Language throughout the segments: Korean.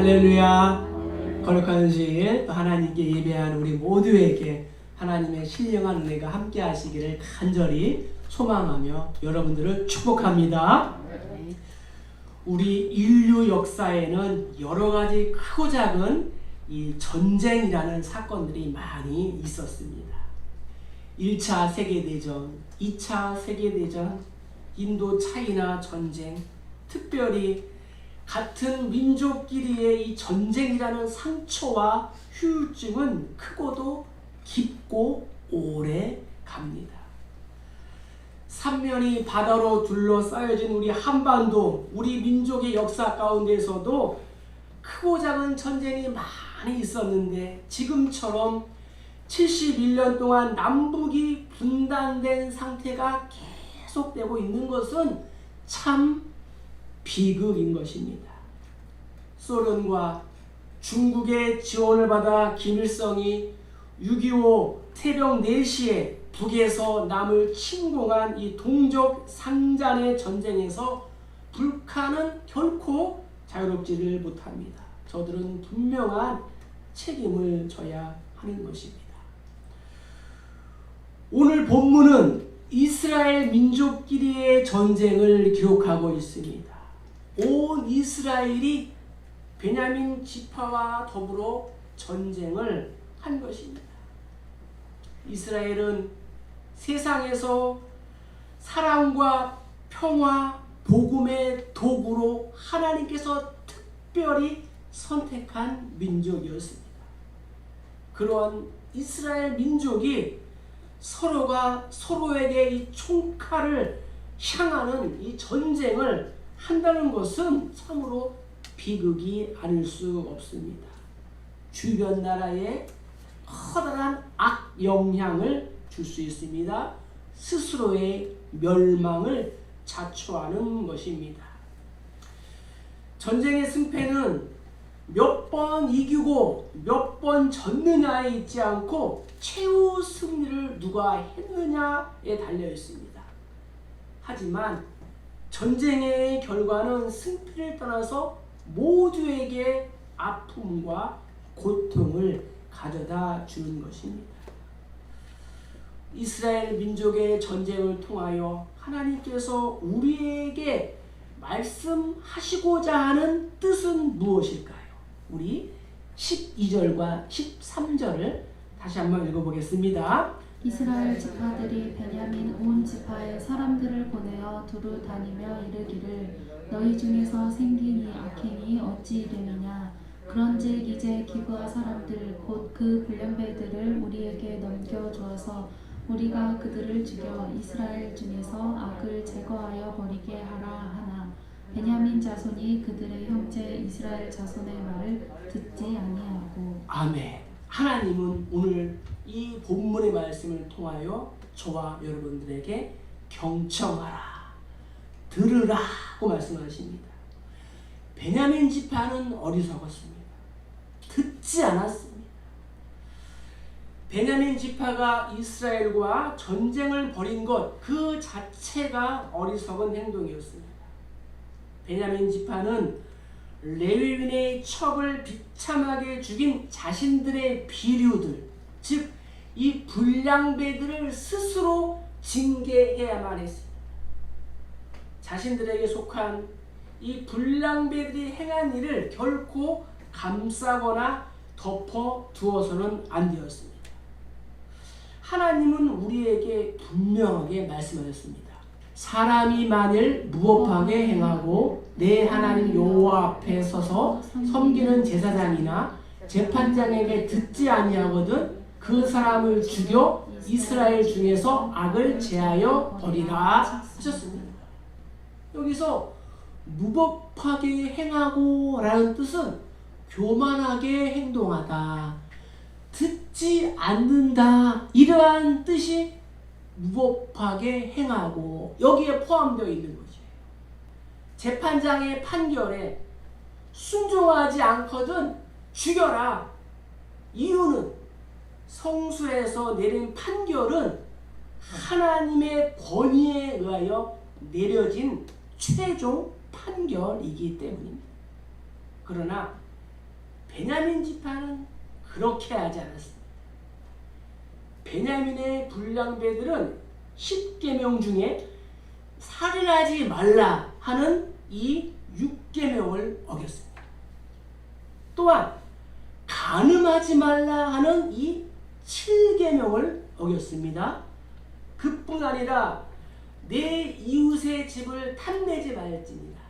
할렐루야. 거룩한 주일 또 하나님께 예배하는 우리 모두에게 하나님의 신령한 은혜가 함께 하시기를 간절히 소망하며 여러분들을 축복합니다. 우리 인류 역사에는 여러 가지 크고 작은 이 전쟁이라는 사건들이 많이 있었습니다. 1차 세계대전, 2차 세계대전, 인도 차이나 전쟁, 특별히 같은 민족끼리의 이 전쟁이라는 상처와 후유증은 크고도 깊고 오래 갑니다. 삼면이 바다로 둘러싸여진 우리 한반도, 우리 민족의 역사 가운데서도 크고 작은 전쟁이 많이 있었는데 지금처럼 71년 동안 남북이 분단된 상태가 계속되고 있는 것은 참 비극인 것입니다. 소련과 중국의 지원을 받아 김일성이 6.25 새벽 4시에 북에서 남을 침공한 이 동족 상잔의 전쟁에서 불카는 결코 자유롭지를 못합니다. 저들은 분명한 책임을 져야 하는 것입니다. 오늘 본문은 이스라엘 민족끼리의 전쟁을 기록하고 있습니다. 온 이스라엘이 베냐민 지파와 더불어 전쟁을 한 것입니다. 이스라엘은 세상에서 사랑과 평화, 복음의 도구로 하나님께서 특별히 선택한 민족이었습니다. 그런 이스라엘 민족이 서로가 서로에게 이 총칼을 향하는 이 전쟁을 한다는 것은 참으로 비극이 아닐 수 없습니다. 주변 나라에 커다란 악 영향을 줄 수 있습니다. 스스로의 멸망을 자초하는 것입니다. 전쟁의 승패는 몇 번 이기고 몇 번 졌느냐에 있지 않고 최후 승리를 누가 했느냐에 달려 있습니다. 하지만 전쟁의 결과는 승패를 떠나서 모두에게 아픔과 고통을 가져다 주는 것입니다. 이스라엘 민족의 전쟁을 통하여 하나님께서 우리에게 말씀하시고자 하는 뜻은 무엇일까요? 우리 12절과 13절을 다시 한번 읽어보겠습니다. 이스라엘 지파들이 베냐민 온 지파의 사람들을 보내어 두루 다니며 이르기를 너희 중에서 생긴 이 악행이 어찌 이름이냐? 그런즉 이제 기브아 사람들 곧 그 불량배들을 우리에게 넘겨 주어서 우리가 그들을 죽여 이스라엘 중에서 악을 제거하여 버리게 하라 하나. 베냐민 자손이 그들의 형제 이스라엘 자손의 말을 듣지 아니하고. 아멘. 하나님은 오늘 이 본문의 말씀을 통하여 저와 여러분들에게 경청하라, 들으라고 말씀하십니다. 베냐민 지파는 어리석었습니다. 듣지 않았습니다. 베냐민 지파가 이스라엘과 전쟁을 벌인 것 그 자체가 어리석은 행동이었습니다. 베냐민 지파는 레위인의 척을 비참하게 죽인 자신들의 비류들, 즉 이 불량배들을 스스로 징계해야만 했습니다. 자신들에게 속한 이 불량배들이 행한 일을 결코 감싸거나 덮어 두어서는 안 되었습니다. 하나님은 우리에게 분명하게 말씀하셨습니다. 사람이 만일 무법하게 행하고 내 하나님 여호와 앞에 서서 섬기는 제사장이나 재판장에게 듣지 아니하거든 그 사람을 죽여 이스라엘 중에서 악을 제하여 버리라 하셨습니다. 여기서 무법하게 행하고 라는 뜻은 교만하게 행동하다, 듣지 않는다 이러한 뜻이 무법하게 행하고 여기에 포함되어 있는 거죠. 재판장의 판결에 순종하지 않거든 죽여라. 이유는 성수에서 내린 판결은 하나님의 권위에 의하여 내려진 최종 판결이기 때문입니다. 그러나 베냐민 지파는 그렇게 하지 않았습니다. 베냐민의 불량배들은 10계명 중에 살인하지 말라 하는 이 6계명을 어겼습니다. 또한 간음하지 말라 하는 이 7계명을 어겼습니다. 그뿐 아니라 내 이웃의 집을 탐내지 말지니라.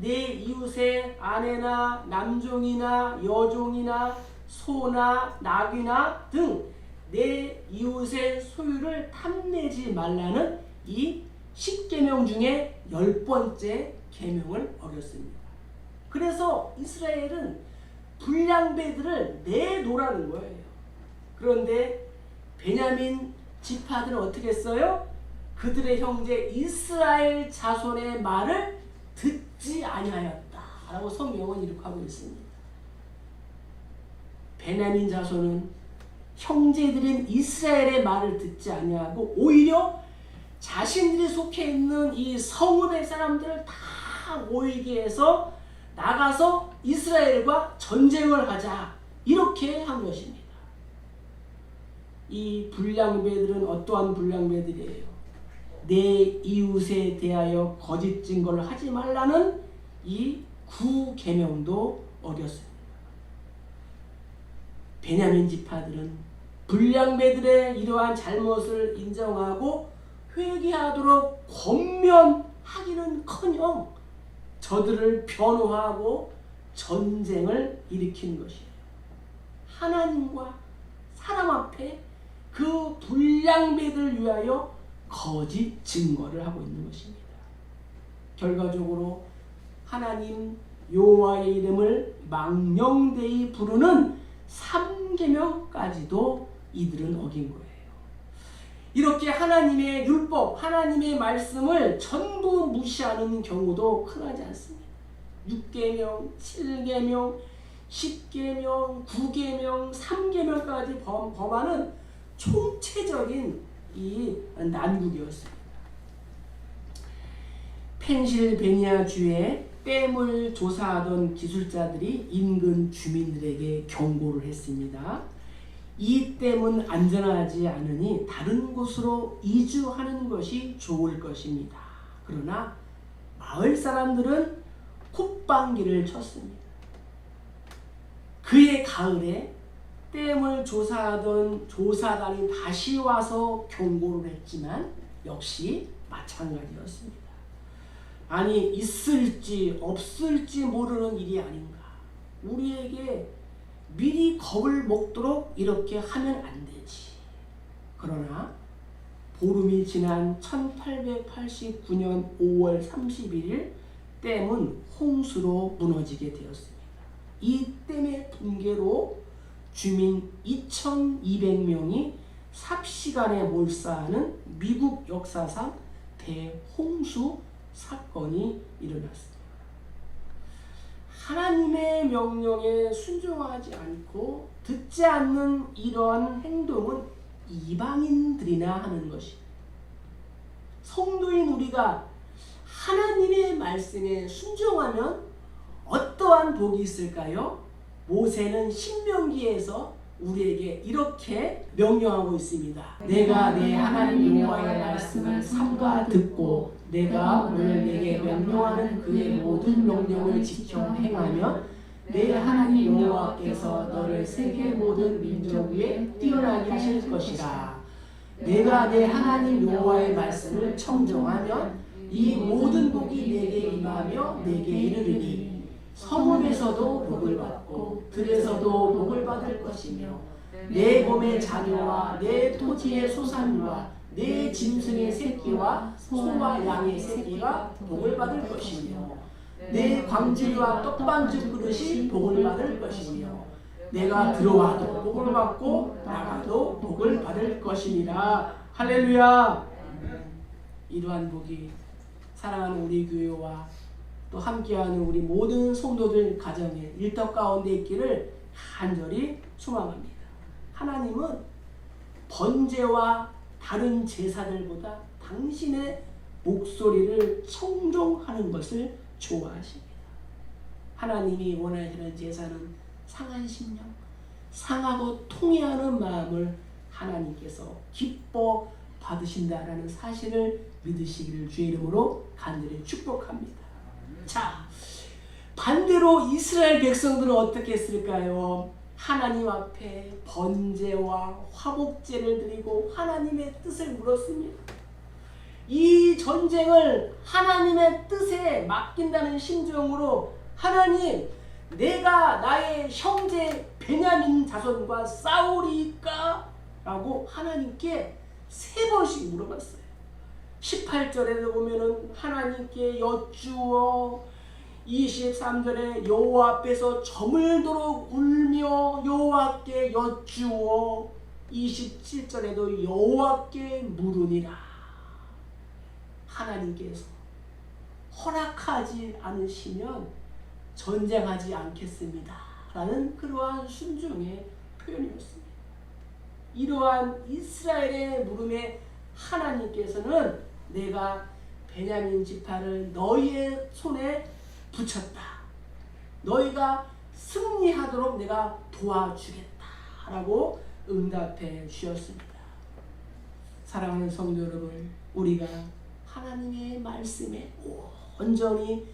내 이웃의 아내나 남종이나 여종이나 소나 낙이나 등 내 이웃의 소유를 탐내지 말라는 이 10계명 중에 열 번째 계명을 어겼습니다. 그래서 이스라엘은 불량배들을 내놓으라는 거예요. 그런데 베냐민 지파들은 어떻게 했어요? 그들의 형제 이스라엘 자손의 말을 듣지 아니하였다 라고 성경은 이룩하고 있습니다. 베냐민 자손은 형제들인 이스라엘의 말을 듣지 아니하고 오히려 자신들이 속해 있는 이 성읍의 사람들을 다 모이게 해서 나가서 이스라엘과 전쟁을 하자 이렇게 한 것입니다. 이 불량배들은 어떠한 불량배들이에요? 내 이웃에 대하여 거짓 증거를 하지 말라는 이 구계명도 어겼습니다. 베냐민 지파들은 불량배들의 이러한 잘못을 인정하고 회개하도록 권면하기는커녕 저들을 변호하고 전쟁을 일으키는 것이에요. 하나님과 사람 앞에 그 불량배들 위하여 거짓 증거를 하고 있는 것입니다. 결과적으로 하나님 여호와의 이름을 망령되이 부르는 삼계명까지도 이들은 어긴 거예요. 이렇게 하나님의 율법, 하나님의 말씀을 전부 무시하는 경우도 흔하지 않습니다. 6계명, 7계명, 10계명, 9계명, 3계명까지 범, 범하는 총체적인 이 난국이었습니다. 펜실베니아 주에 댐을 조사하던 기술자들이 인근 주민들에게 경고를 했습니다. 이 댐은 안전하지 않으니 다른 곳으로 이주하는 것이 좋을 것입니다. 그러나 마을 사람들은 콧방귀를 쳤습니다. 그해 가을에 댐을 조사하던 조사단이 다시 와서 경고를 했지만 역시 마찬가지였습니다. 아니 있을지 없을지 모르는 일이 아닌가. 우리에게 미리 겁을 먹도록 이렇게 하면 안 되지. 그러나 보름이 지난 1889년 5월 31일 댐은 홍수로 무너지게 되었습니다. 이 댐의 붕괴로 주민 2,200명이 삽시간에 몰사하는 미국 역사상 대홍수 사건이 일어났습니다. 하나님의 명령에 순종하지 않고 듣지 않는 이러한 행동은 이방인들이나 하는 것이 성도인 우리가 하나님의 말씀에 순종하면 어떠한 복이 있을까요? 모세는 신명기에서 우리에게 이렇게 명령하고 있습니다. 내가 내 하나님 여호와의 말씀을 삼가 듣고 내가 오늘 내게 명령하는 그의 모든 명령을 지켜 행하면 내 하나님 여호와께서 너를 세계 모든 민족 위에 뛰어나게 하실 것이라. 내가 내 하나님 여호와의 말씀을 청정하면 이 모든 복이 내게 임하며 내게 이르리니 성읍에서도 복을 받고 들에서도 복을 받을 것이며 내 몸의 자녀와 내 토지의 소산과 내 짐승의 새끼와 소와 양의 새끼가 복을 받을 것이며 내 광질과 떡반죽 그릇이 복을 받을 것이며 내가 들어와도 복을 받고 나가도 복을 받을 것이니라 할렐루야. 이러한 복이 사랑하는 우리 교회와 또 함께하는 우리 모든 성도들 가정에 일터 가운데 있기를 간절히 소망합니다. 하나님은 번제와 다른 제사들보다 당신의 목소리를 청종하는 것을 좋아하십니다. 하나님이 원하시는 제사는 상한 심령, 상하고 통해하는 마음을 하나님께서 기뻐 받으신다라는 사실을 믿으시기를 주의 이름으로 간절히 축복합니다. 자, 반대로 이스라엘 백성들은 어떻게 했을까요? 하나님 앞에 번제와 화목제를 드리고 하나님의 뜻을 물었습니다. 이 전쟁을 하나님의 뜻에 맡긴다는 심정으로 하나님 내가 나의 형제 베냐민 자손과 싸우리까? 라고 하나님께 세 번씩 물어봤어요. 18절에도 보면은 하나님께 여쭈어 23절에 여호와 앞에서 저물도록 울며 여호와께 여쭈어 27절에도 여호와께 물으니라. 하나님께서 허락하지 않으시면 전쟁하지 않겠습니다. 라는 그러한 순종의 표현이었습니다. 이러한 이스라엘의 물음에 하나님께서는 내가 베냐민 지파를 너희의 손에 붙였다. 너희가 승리하도록 내가 도와주겠다 라고 응답해 주셨습니다. 사랑하는 성도 여러분, 우리가 하나님의 말씀에 온전히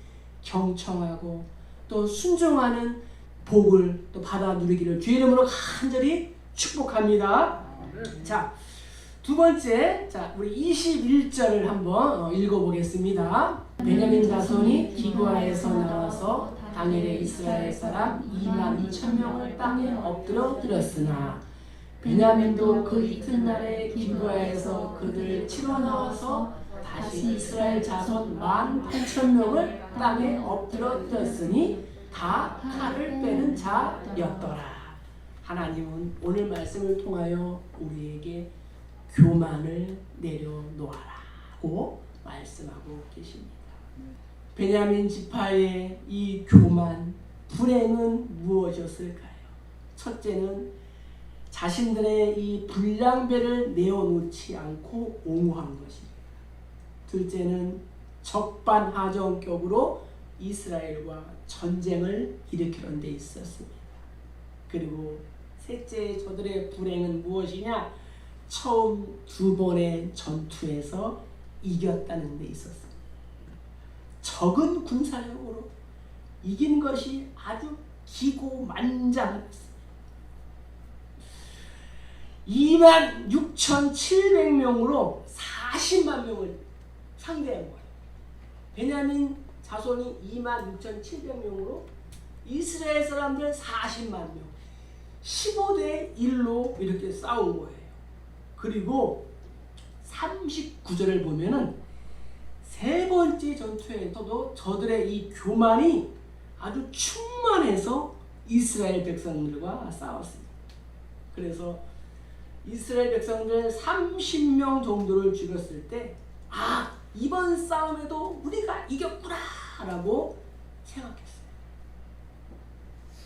경청하고 또 순종하는 복을 또 받아 누리기를 주의 이름으로 간절히 축복합니다. 자, 두 번째, 자, 우리 21절을 한번 어, 읽어보겠습니다. 베냐민 자손이 기브아에서 나와서 당일에 이스라엘 사람 2만 2천 명을 땅에 엎드려 드렸으나 베냐민도 그 이튿날에 기브아에서 그들을 치러 나와서 다시 이스라엘 자손 1만 8천 명을 땅에 엎드려 드렸으니 다 칼을 빼는 자였더라. 하나님은 오늘 말씀을 통하여 우리에게 교만을 내려놓아라고 말씀하고 계십니다. 베냐민 지파의 이 교만, 불행은 무엇이었을까요? 첫째는 자신들의 이 불량배를 내어놓지 않고 옹호한 것입니다. 둘째는 적반하장격으로 이스라엘과 전쟁을 일으키는 데 있었습니다. 그리고 셋째 저들의 불행은 무엇이냐? 처음 두 번의 전투에서 이겼다는 데 있었습니다. 적은 군사력으로 이긴 것이 아주 기고만장했습니다. 2만 6,700명으로 40만 명을 상대한 거예요. 베냐민 자손이 2만 6,700명으로 이스라엘 사람들 40만 명. 15대 1로 이렇게 싸운 거예요. 그리고 39절을 보면은 세 번째 전투에서도 저들의 이 교만이 아주 충만해서 이스라엘 백성들과 싸웠습니다. 그래서 이스라엘 백성들 30명 정도를 죽였을 때, 아, 이번 싸움에도 우리가 이겼구나 라고 생각했어요.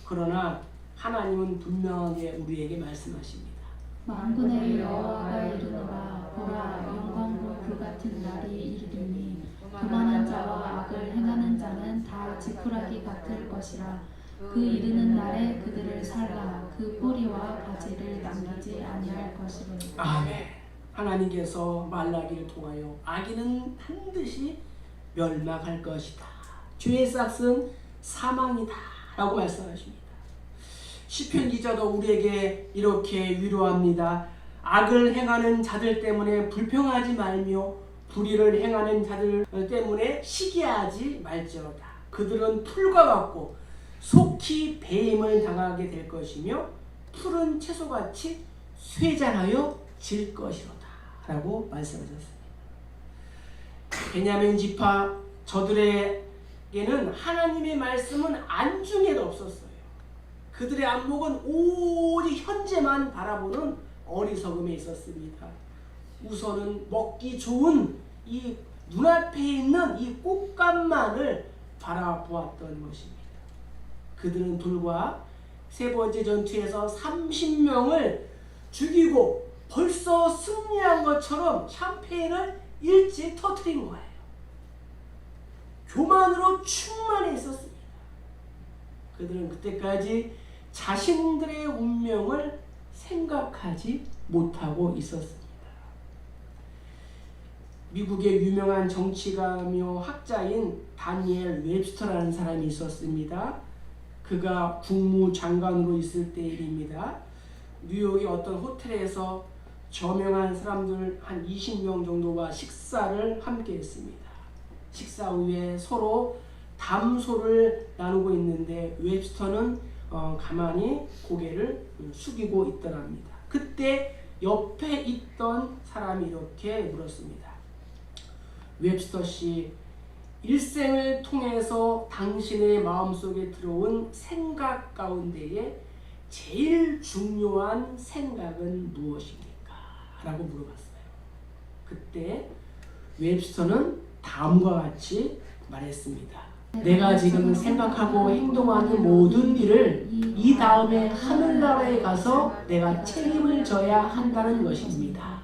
그러나 하나님은 분명하게 우리에게 말씀하십니다. 만군의 여호와가 이르노라 보라 영광으로 불같은 날이 이르리니 교만한 자와 악을 행하는 자는 다 지푸라기 같을 것이라 그 이르는 날에 그들을 살라 그 뿌리와 가지를 남기지 아니할 것이로다 아멘. 하나님께서 말라기를 통하여 악인은 반드시 멸망할 것이다. 죄의 싹은 사망이다 라고 말씀하십니다. 시편 기자도 우리에게 이렇게 위로합니다. 악을 행하는 자들 때문에 불평하지 말며 불의를 행하는 자들 때문에 시기하지 말지어다. 그들은 풀과 같고 속히 배임을 당하게 될 것이며 푸른 채소같이 쇠잔하여 질 것이로다. 라고 말씀하셨습니다. 베냐민 지파 저들에게는 하나님의 말씀은 안중에도 없었어요. 그들의 안목은 오직 현재만 바라보는 어리석음에 있었습니다. 우선은 먹기 좋은 이 눈앞에 있는 이 꽃감만을 바라보았던 것입니다. 그들은 불과 세 번째 전투에서 30명을 죽이고 벌써 승리한 것처럼 샴페인을 일찍 터트린 거예요. 교만으로 충만해 있었습니다. 그들은 그때까지 자신들의 운명을 생각하지 못하고 있었습니다. 미국의 유명한 정치가며 학자인 다니엘 웹스터라는 사람이 있었습니다. 그가 국무장관으로 있을 때 일입니다. 뉴욕의 어떤 호텔에서 저명한 사람들 한 20명 정도와 식사를 함께 했습니다. 식사 후에 서로 담소를 나누고 있는데 웹스터는 어, 가만히 고개를 숙이고 있더랍니다. 그때 옆에 있던 사람이 이렇게 물었습니다. 웹스터 씨, 일생을 통해서 당신의 마음속에 들어온 생각 가운데에 제일 중요한 생각은 무엇입니까? 라고 물어봤어요. 그때 웹스터는 다음과 같이 말했습니다. 내가 지금 생각하고 행동하는 모든 일을 이 다음에 하늘나라에 가서 내가 책임을 져야 한다는 것입니다.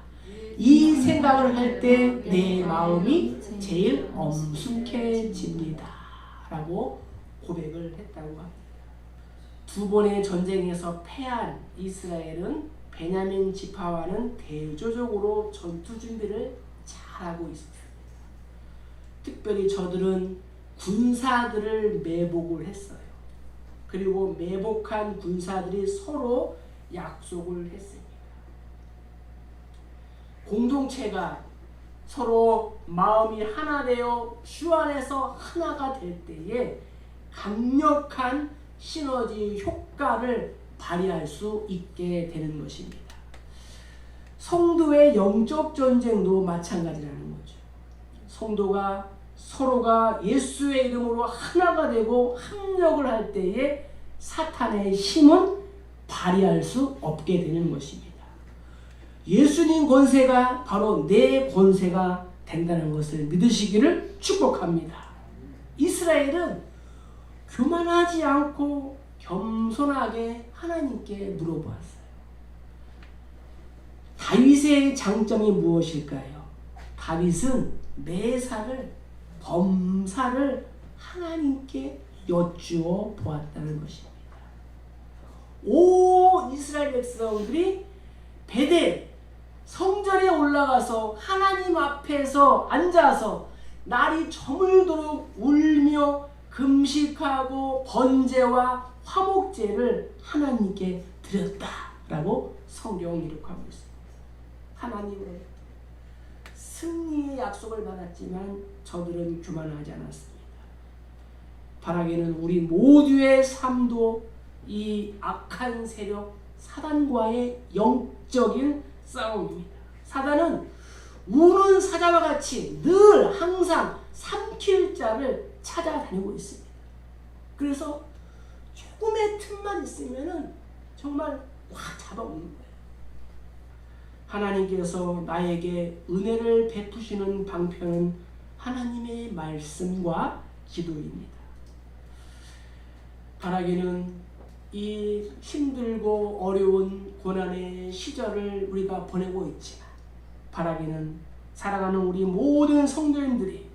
이 생각을 할 때 내 마음이 제일 엄숙해집니다. 라고 고백을 했다고 합니다. 두 번의 전쟁에서 패한 이스라엘은 베냐민 지파와는 대조적으로 전투 준비를 잘하고 있었습니다. 특별히 저들은 군사들을 매복을 했어요. 그리고 매복한 군사들이 서로 약속을 했습니다. 공동체가 서로 마음이 하나 되어 주 안에서 하나가 될 때에 강력한 시너지 효과를 발휘할 수 있게 되는 것입니다. 성도의 영적 전쟁도 마찬가지라는 거죠. 성도가 서로가 예수의 이름으로 하나가 되고 합력을 할 때에 사탄의 힘은 발휘할 수 없게 되는 것입니다. 예수님 권세가 바로 내 권세가 된다는 것을 믿으시기를 축복합니다. 이스라엘은 교만하지 않고 겸손하게 하나님께 물어보았어요. 다윗의 장점이 무엇일까요? 다윗은 매사를 범사를 하나님께 여쭈어 보았다는 것입니다. 온 이스라엘 백성들이 베델 성전에 올라가서 하나님 앞에서 앉아서 날이 저물도록 울며 금식하고 번제와 화목제를 하나님께 드렸다라고 성경 기록하고 있습니다. 하나님의 승리의 약속을 받았지만 저들은 교만하지 않았습니다. 바라기는 우리 모두의 삶도 이 악한 세력 사단과의 영적인 싸움입니다. 사단은 우는 사자와 같이 늘 항상 삼킬 자를 찾아다니고 있습니다. 그래서 조금의 틈만 있으면은 정말 확 잡아오는 거예요. 하나님께서 나에게 은혜를 베푸시는 방편은 하나님의 말씀과 기도입니다. 바라기는 이 힘들고 어려운 고난의 시절을 우리가 보내고 있지만 바라기는 사랑하는 우리 모든 성도님들이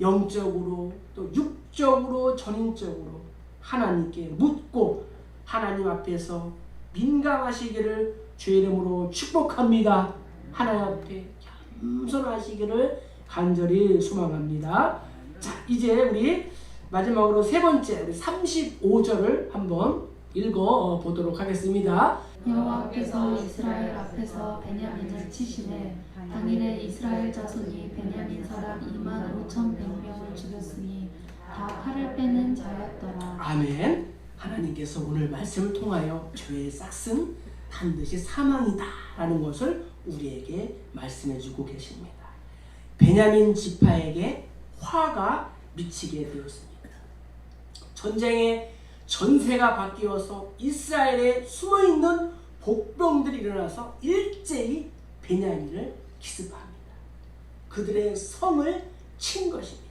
영적으로 또 육적으로 전인적으로 하나님께 묻고 하나님 앞에서 민감하시기를 주의 이름으로 축복합니다. 하나님 앞에 겸손하시기를 간절히 소망합니다. 자, 이제 우리 마지막으로 세 번째 우리 35절을 한번 읽어 보도록 하겠습니다. 여호와께서 이스라엘 앞에서 베냐민을 치시되 당일에 이스라엘 자손이 베냐민 사람 2만 5천 100명을 죽였으니 다 칼을 빼는 자였더라. 아멘. 하나님께서 오늘 말씀을 통하여 죄의 싹은 반드시 사망이다라는 것을 우리에게 말씀해 주고 계십니다. 베냐민 지파에게 화가 미치게 되었습니다. 전쟁의 전세가 바뀌어서 이스라엘에 숨어 있는 복병들이 일어나서 일제히 베냐민을 기습합니다. 그들의 성을 친 것입니다.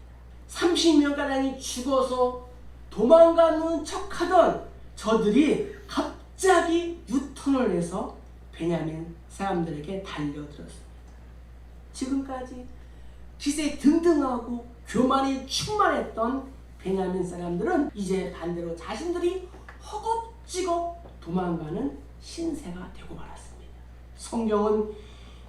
30명가량이 죽어서 도망가는 척하던 저들이 갑 자기 유턴을 해서 베냐민 사람들에게 달려들었습니다. 지금까지 기세 등등하고 교만이 충만했던 베냐민 사람들은 이제 반대로 자신들이 허겁지겁 도망가는 신세가 되고 말았습니다. 성경은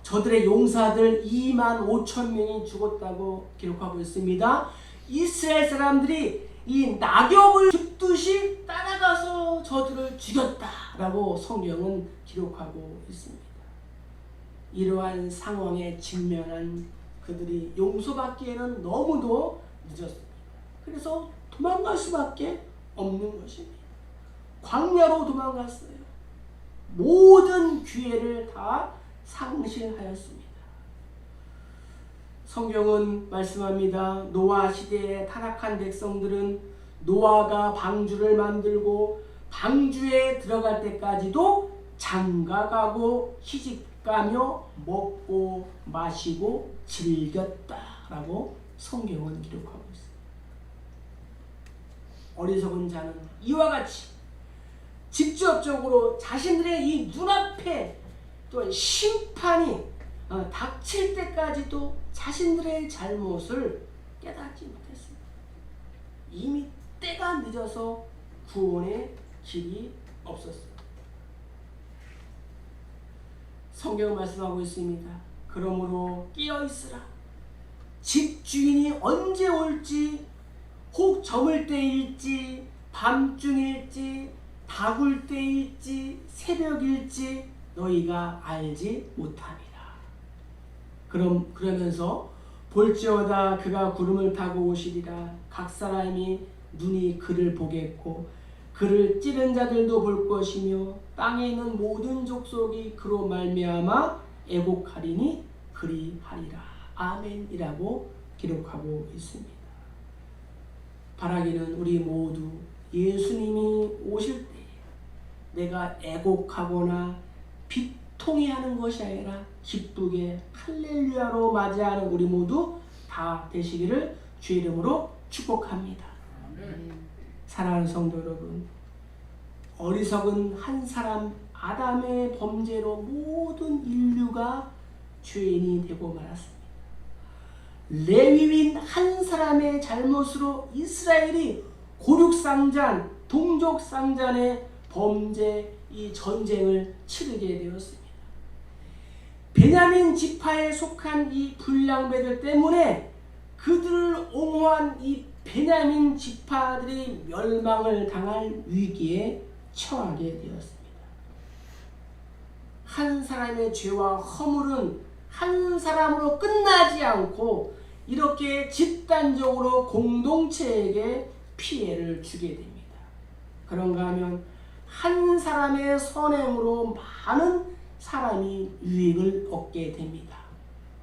저들의 용사들 2만 5천 명이 죽었다고 기록하고 있습니다. 이스라엘 사람들이 이 낙엽을 줍듯이 따라가서 저들을 죽였다라고 성경은 기록하고 있습니다. 이러한 상황에 직면한 그들이 용서받기에는 너무도 늦었습니다. 그래서 도망갈 수밖에 없는 것입니다. 광야로 도망갔어요. 모든 기회를 다 상실하였습니다. 성경은 말씀합니다. 노아 시대에 타락한 백성들은 노아가 방주를 만들고 방주에 들어갈 때까지도 장가가고 시집가며 먹고 마시고 즐겼다라고 성경은 기록하고 있습니다. 어리석은 자는 이와 같이 직접적으로 자신들의 이 눈앞에 또 심판이 어, 닥칠 때까지도 자신들의 잘못을 깨닫지 못했습니다. 이미 때가 늦어서 구원의 길이 없었습니다. 성경 말씀하고 있습니다. 그러므로 깨어 있으라. 집 주인이 언제 올지 혹 저물 때일지 밤중일지 다굴 때일지 새벽일지 너희가 알지 못함이라. 그럼 그러면서 볼지어다 그가 구름을 타고 오시리라 각 사람이 눈이 그를 보겠고 그를 찌른 자들도 볼 것이며 땅에 있는 모든 족속이 그로 말미암아 애곡하리니 그리하리라 아멘이라고 기록하고 있습니다. 바라기는 우리 모두 예수님이 오실 때 내가 애곡하거나 비통해하는 것이 아니라 기쁘게 할렐루야로 맞이하는 우리 모두 다 되시기를 주의 이름으로 축복합니다. 사랑하는 성도 여러분, 어리석은 한 사람 아담의 범죄로 모든 인류가 죄인이 되고 말았습니다. 레위인 한 사람의 잘못으로 이스라엘이 고륙상잔, 동족상잔의 범죄 이 전쟁을 치르게 되었습니다. 베냐민 지파에 속한 이 불량배들 때문에 그들을 옹호한 이 베냐민 지파들이 멸망을 당할 위기에 처하게 되었습니다. 한 사람의 죄와 허물은 한 사람으로 끝나지 않고 이렇게 집단적으로 공동체에게 피해를 주게 됩니다. 그런가 하면 한 사람의 선행으로 많은 사람이 유익을 얻게 됩니다.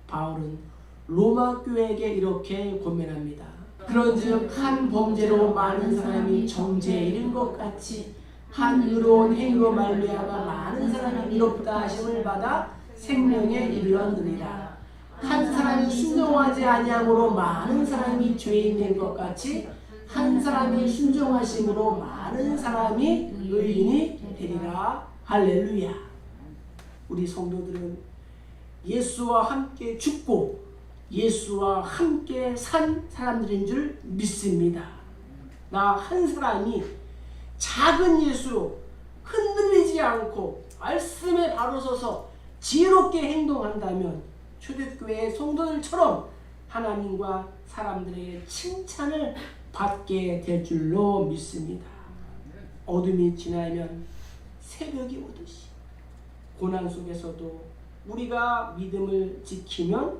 바울은 로마 교회에게 이렇게 고면합니다. 그런즉 한 범죄로 많은 사람이 정죄에 이른 것 같이 한 의로운 행위로 말미암아 많은 사람이 이롭다 하심을 받아 생명에 이르렀느니라. 한 사람이 순종하지 아니함으로 많은 사람이 죄인 된 것 같이 한 사람이 순종하심으로 많은 사람이 의인이 되리라. 할렐루야. 우리 성도들은 예수와 함께 죽고 예수와 함께 산 사람들인 줄 믿습니다. 나 한 사람이 작은 예수로 흔들리지 않고 말씀에 바로 서서 지혜롭게 행동한다면 초대교회 성도들처럼 하나님과 사람들에게 칭찬을 받게 될 줄로 믿습니다. 어둠이 지나면 새벽이 오듯이 고난 속에서도 우리가 믿음을 지키면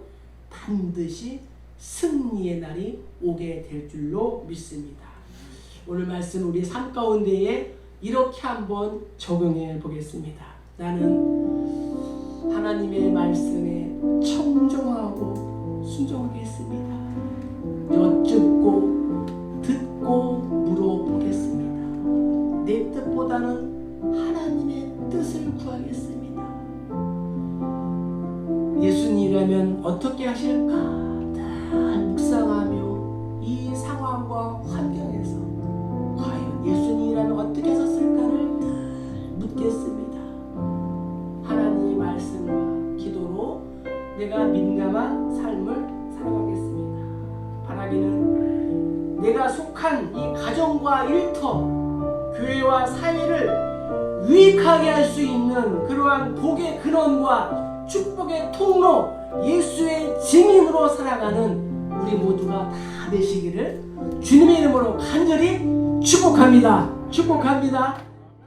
반드시 승리의 날이 오게 될 줄로 믿습니다. 오늘 말씀 우리 삶 가운데에 이렇게 한번 적용해 보겠습니다. 나는 하나님의 말씀에 청종하고 순종하겠습니다. 여쭙고 듣고 물어보겠습니다. 내 뜻보다는 뜻을 구하겠습니다. 예수님이라면 어떻게 하실까? 늘 묵상하며 이 상황과 환경에서 과연 예수님이라면 어떻게 하셨을까를 늘 묻겠습니다. 하나님의 말씀과 기도로 내가 민감한 삶을 살아가겠습니다. 바라기는 내가 속한 이 가정과 일터, 교회와 사회를 유익하게 할 수 있는 그러한 복의 근원과 축복의 통로 예수의 증인으로 살아가는 우리 모두가 다 되시기를 주님의 이름으로 간절히 축복합니다. 축복합니다.